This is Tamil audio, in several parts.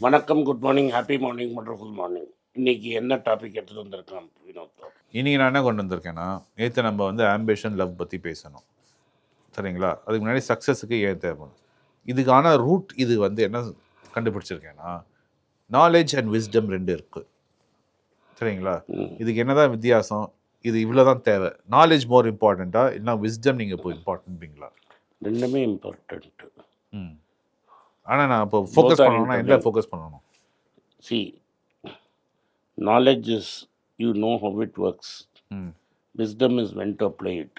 வணக்கம் good morning happy morning wonderful morning இன்னைக்கு என்ன டாபிக் எடுத்துட்டு வந்திருக்கான் வினோத்? இன்னைக்கு நான் என்ன கொண்டு வந்திருக்கேன்னா நேற்று நம்ம வந்து ஆம்பிஷன் லவ் பற்றி பேசணும். சரிங்களா? அதுக்கு முன்னாடி சக்ஸஸுக்கு ஏன் தேவைப்படும்? இதுக்கான ரூட் இது வந்து என்ன கண்டுபிடிச்சிருக்கேன்னா நாலேஜ் அண்ட் விஸ்டம் ரெண்டு இருக்குது சரிங்களா. இதுக்கு என்னதான் வித்தியாசம்? இது இவ்வளோ தான் தேவை நாலேஜ் மோர் இம்பார்ட்டண்ட்டா இல்லை விஸ்டம் நீங்கள் இப்போ இம்பார்ட்டன்ட்பீங்களா ரெண்டுமே இம்பார்ட்டன்ட் ம். ஆனால் நான் இப்போ ஃபோக்கஸ் பண்ணணும்னா important. ஃபோக்கஸ் பண்ணணும் see knowledge is you know how it works hmm wisdom is when to apply it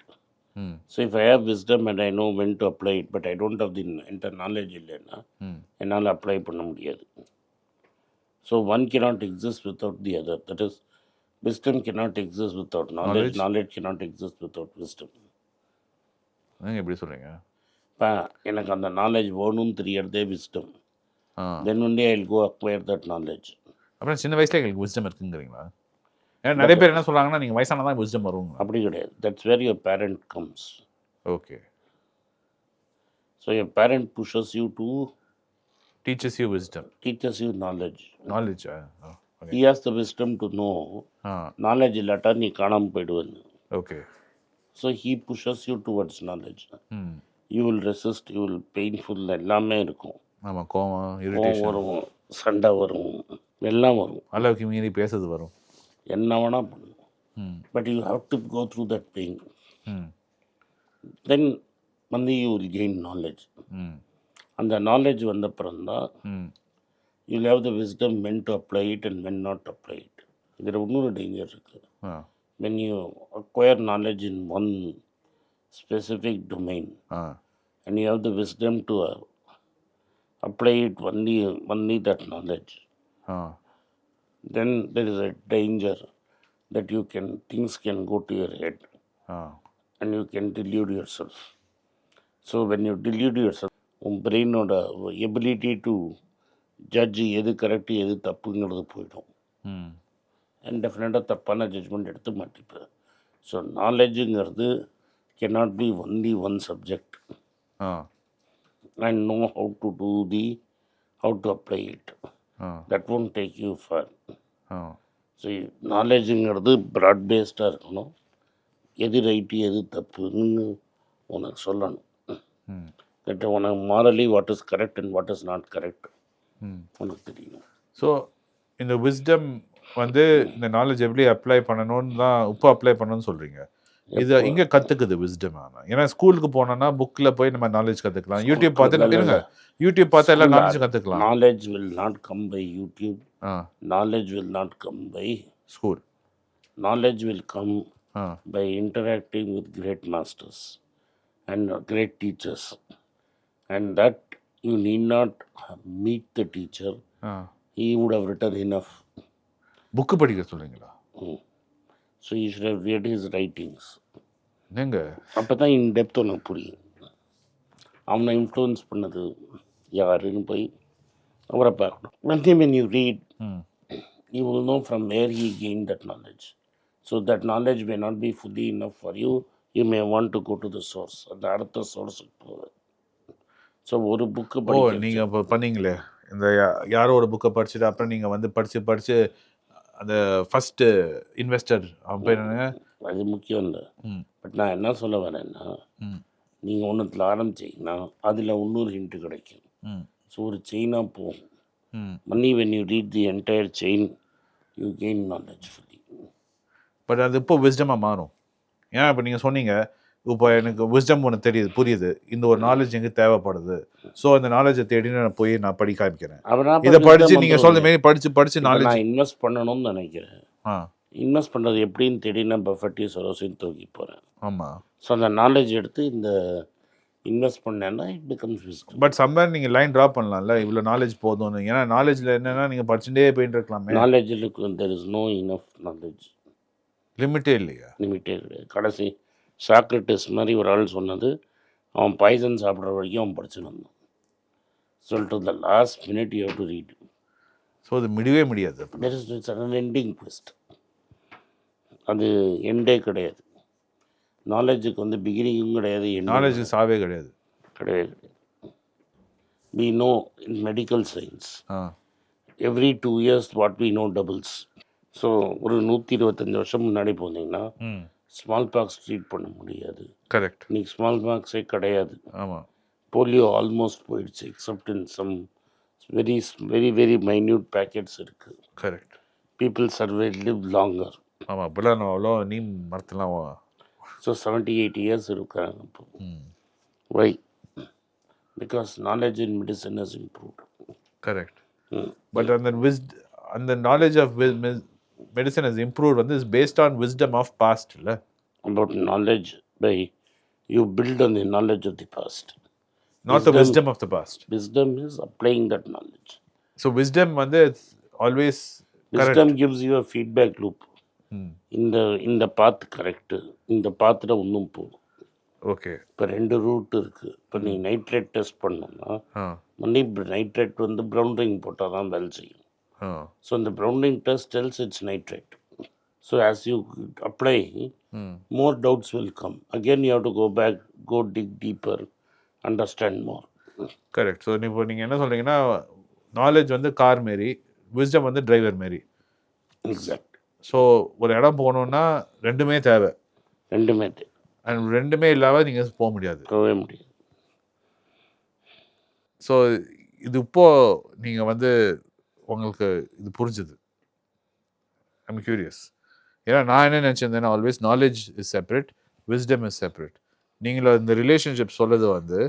ம் so if i have wisdom and i know when to apply it but i don't have the entire knowledge இல்லைன்னா என்னால் அப்ளை பண்ண முடியாது so one without the other that is wisdom cannot exist without knowledge Knowledge? knowledge cannot exist without wisdom நீங்கள் எப்படி சொல்கிறீங்க இப்போ எனக்கு அந்த நாலேஜ் வேணும்னு தெரியறதே ஆ. Then only I go acquire that knowledge அப்புறம் சின்ன வயசுல எங்களுக்கு விஸ்டம் இருக்குங்கிறீங்களா? ஏன்னா நிறைய பேர் என்ன சொல்றாங்கன்னா நீங்கள் வயசானா தான் விஸ்டம் வருவாங்க அப்படி கிடையாது. That's where your parent comes okay so your parent pushes you to teachers you wisdom teachers you knowledge நாலேஜா he has the wisdom to know knowledge இல்லாட்டா நீ காணாமல் போயிடுவேன்னு. Okay so he pushes you towards knowledge you will resist you will painful எல்லாமே இருக்கும். ஆமாம் கோவம் கோவம் வரும் சண்டை வரும் எல்லாம் வரும். அளவுக்கு மீறி பேசுறது வரும். என்ன வேணால் பண்ணும். But you have to go through that pain then வந்து யூ வில் கெயின் நாலேஜ் அந்த நாலேஜ் வந்த பிறந்தான் you have the wisdom men to apply it and men not apply it இதில் இன்னொரு டேஞ்சர் இருக்குது when you acquire knowledge in one specific domain ah and you have the wisdom to uh, apply it only only that knowledge ah then there is a danger that you can things can go to your head ah and you can delude yourself so when you delude yourself உன் பிரெயினோட எபிலிட்டி டு ஜட்ஜ் எது கரெக்டு எது தப்புங்கிறது போயிடும் அண்ட் டெஃபினட்டாக தப்பான ஜட்ஜ்மெண்ட் எடுத்து மாட்டிப்பேன் ஸோ நாலேஜுங்கிறது cannot be only one subject ah. And know how to do the how to apply it ah. That won't take you far ah. So நாலேஜுங்கிறது ப்ராட் பேஸ்டாக இருக்கணும். எது ரைட்டு எது தப்புன்னு உனக்கு சொல்லணும். தட் உனக்கு morally what is correct and what is not correct உனக்கு தெரியணும் ஸோ இந்த விஸ்டம் வந்து இந்த நாலேஜ் எப்படி அப்ளை பண்ணணும்னு தான் இப்போ அப்ளை பண்ணணும்னு சொல்றீங்க? இது இங்க கத்துக்குது விஸ்டம் ஆனால் ஏன்னா ஸ்கூலுக்கு போனோம்னா புக்ல போய் நம்ம நாலேஜ் கத்துக்கலாம். யூடியூப் பார்த்து இருங்க. யூடியூப் பார்த்து எல்லா நாலேஜும் கத்துக்கலாம். Knowledge will not come by YouTube knowledge will not come by school come ஆ. by interacting with great masters and great teachers. And that you need not meet the teacher. ஆ. He would have written enough. Book படிக்க சொல்றீங்களா? Mm. So you should have read his writings என்னங்க அப்போ தான் இன் டெப்த் உனக்கு புரியும் அவனை இன்ஃப்ளூயன்ஸ் பண்ணது யாருன்னு போய் அவரை பார்க்கணும் when when you read ம் you will know from where he gained that knowledge. So that knowledge may not be fully enough for you. You may want to go to the source. அந்த அடுத்த சோர்ஸுக்கு போகுது ஸோ ஒரு புக்கு ஓ படிக்க நீங்க இப்போ பண்ணீங்களே இந்த யா- யாரோ ஒரு புக்கை படிச்சுட்டு அப்புறம் நீங்க வந்து படிச்சு படிச்சு அந்த ஃபர்ஸ்ட் இன்வெஸ்டர் அவன் பேர் என்னங்க? அது முக்கியம் இல்லை. பட் நான் என்ன சொல்ல வரேன்னா நீங்கள் ஒன்றுத்தில் ஆரம்பிச்சீங்கன்னா அதில் இன்னொரு ஹிண்ட்டு கிடைக்கும். ஸோ ஒரு செயினாக போகும். மணி when you read the entire chain you gain knowledge fully but அது இப்போ விஸ்டமாக மாறும். ஏன்னா இப்போ நீங்கள் சொன்னீங்க இப்போ எனக்கு விஸ்டம் ஒன்று தெரியுது புரியுது. இந்த ஒரு நாலேஜ் எனக்கு தேவைப்படுது. ஸோ அந்த நாலேஜை தேடி நான் போய் நான் படிக்க ஆரம்பிக்கிறேன். இதை படிச்சு நீங்கள் சொல்ற மாரி படிச்சு படிச்சு நாலேஜ் நான் இன்வெஸ்ட் பண்ணணும்னு நினைக்கிறேன். ஆ. இன்வெஸ்ட் பண்ணுறது எப்படின்னு தேடினா பஃபட்டி சரோஸையும் தூக்கி போகிறேன் ஆமாம் ஸோ அந்த நாலேஜ் எடுத்து இந்த இன்வெஸ்ட் பண்ணேன்னா it becomes wisdom but somewhere நீங்கள் லைன் ட்ரா பண்ணலாம்ல இவ்வளோ நாலேஜ் போதும்னு. ஏன்னா நாலேஜில் என்னன்னா நீங்கள் படிச்சுட்டே போயிட்டு இருக்கலாமே. நாலேஜில் there is no enough knowledge லிமிட்டே இல்லையா? லிமிட்டே கிடையாது. கடைசி சாக்ரட்டிஸ் மாதிரி ஒரு ஆள் சொன்னது அவன் பாய்சன் சாப்பிட்ற வரைக்கும் அவன் படிச்சுன்னு வந்தான் சொல்லிட்டு the last minute you have to read so அது முடியவே முடியாது. There is it's unending quest அது எண்டே கிடையாது. நாலேஜுக்கு வந்து பிகினிங்கும் கிடையாது நாலேஜுக்கு சாவே கிடையாது. கிடையாது. We know in medical science every two years what we know doubles so ஒரு நூற்றி இருபத்தஞ்சி வருஷம் முன்னாடி போனீங்கன்னா ஸ்மால் பாக்ஸ் ட்ரீட் பண்ண முடியாது. கரெக்ட் இன்னைக்கு ஸ்மால் பாக்ஸே கிடையாது. ஆமாம் போலியோ ஆல்மோஸ்ட் போயிடுச்சு except in some very very very minute pockets இருக்குது correct people survive live longer ஆமாம் இப்போலாம் அவ்வளோ நீம் மரத்துலாம் ஸோ செவன்ட்டி எயிட் இயர்ஸ் இருக்காங்க இப்போ. Why because knowledge in medicine has improved correct but அந்த விஸ் அந்த knowledge of medicine is improve வந்து is based on wisdom of past இல்லை? About knowledge by you build on the knowledge of the past. Not the wisdom of the past Wisdom is applying that knowledge. So wisdom வந்து always Wisdom gives you a feedback loop. ம் இந்த இந்த பாத் கரெக்டு இந்த பாத்தில் இன்னும் போகும் ஓகே இப்போ ரெண்டு ரூட் இருக்குது இப்போ நீ நைட்ரேட் டெஸ்ட் பண்ணோம்னா ஆ. மணி நைட்ரேட் வந்து ப்ரௌன் ரிங் போட்டால் தான் வேலை செய்யும். ஸோ இந்த brown ring test tells it's nitrate so as you apply ம். more doubts will come. Again, you have to go back, go dig deeper, understand more. Correct so இப்போ நீங்கள் என்ன சொல்கிறீங்கன்னா நாலேஜ் வந்து கார் மாரி விஸ்டம் வந்து டிரைவர் மாரி. Exact. ஸோ ஒரு இடம் போகணுன்னா ரெண்டுமே தேவை. ரெண்டுமே அண்ட் ரெண்டுமே இல்லாமல் நீங்கள் போக முடியாது. போகவே முடியாது. ஸோ இது இப்போ நீங்கள் வந்து உங்களுக்கு இது புரிஞ்சுது. ஐம் கியூரியஸ் ஏன்னா நான் என்ன நினச்சிருந்தேன்னா always knowledge is separate wisdom is separate நீங்கள இந்த ரிலேஷன்ஷிப் சொல்றது வந்து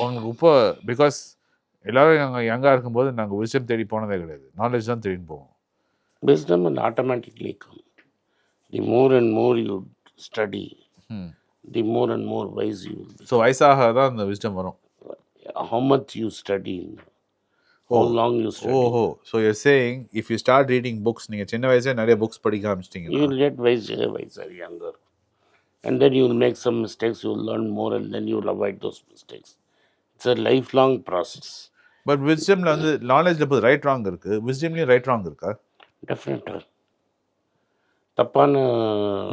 உங்களுக்கு இப்போ பிகாஸ் எல்லாரும் நாங்கள் யங்காக இருக்கும்போது நாங்கள் விஸ்டம் தேடி போனதே கிடையாது. நாலேஜ் தான் தேடின்னு போவோம். Wisdom will automatically come. The more and more you study, ம் the more and more wise you will be. So வயசாக தான் அந்த விஸ்டம் வரும். How much you study, long you study, ஓஹோ so you're saying if you start reading books நீங்கள் சின்ன வயசுல நிறைய புக்ஸ் படிக்க you ஆரம்பிச்சிட்டிங்கன்னா will get wiser, wiser, younger. And then you will make some mistakes, you will learn more, and then you will avoid those mistakes. It's a lifelong process. But விஸ்டமில் வந்து நாலேஜில் இப்போ ரைட் ராங் இருக்குது விஸ்டம்லேயும் ரைட் ராங் இருக்கா Definitely. தப்பான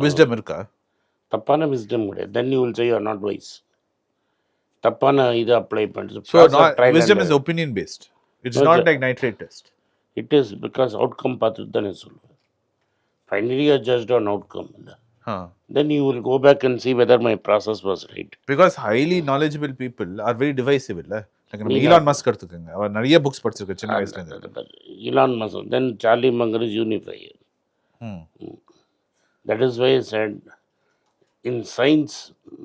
விஸ்டம் இருக்கா தப்பான விஸ்டம் கிடையாது then you will say you are not wise தப்பான இது அப்ளை ஸோ பண்ணுறது wisdom is opinion based it's not like nitrate test it is because outcome பார்த்துட்டு தானே சொல்லுவேன் finally or just on outcome இல்லை then you will go back and see whether my process was right because highly knowledgeable people are very divisive இல்லை? ஈலான் மஸ்க் எடுத்துக்கோங்க. அவர் நிறைய புக்ஸ் படிச்சிருக்காரு சின்ன வயசுலேருந்து Elon மசன் then Charlie Munger is unify ம் that is why said in science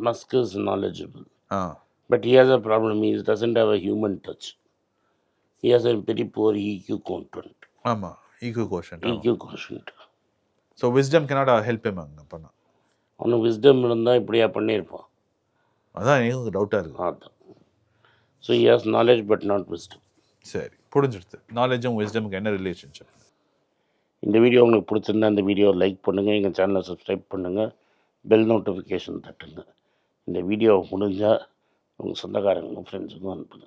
Musk is knowledgeable. Ah but he has a problem. He doesn't have a human a very poor EQ content. ஆமாம் ஈக்குவ கோஷன் EQ quotient. So wisdom cannot help him அங்கே பண்ண. அவனுக்கு விஸ்டம் இருந்தால் இப்படியா பண்ணியிருப்பான். அதான் எனக்கு டவுட்டாக இருக்குது அதான். So has knowledge but not wisdom. சரி புரிஞ்சிடுது நாலேஜும் விஸ்டமுக்கு என்ன ரிலேஷன்ஷிப் இந்த வீடியோ உங்களுக்கு பிடிச்சிருந்தா இந்த வீடியோ லைக் பண்ணுங்கள் எங்கள் சேனலை சப்ஸ்கிரைப் பண்ணுங்கள் பெல் நோட்டிஃபிகேஷன் தட்டுங்க. இந்த வீடியோ முடிஞ்சால் உங்கள் சொந்தக்காரங்க ஃப்ரெண்ட்ஸுக்கும் அனுப்புங்க.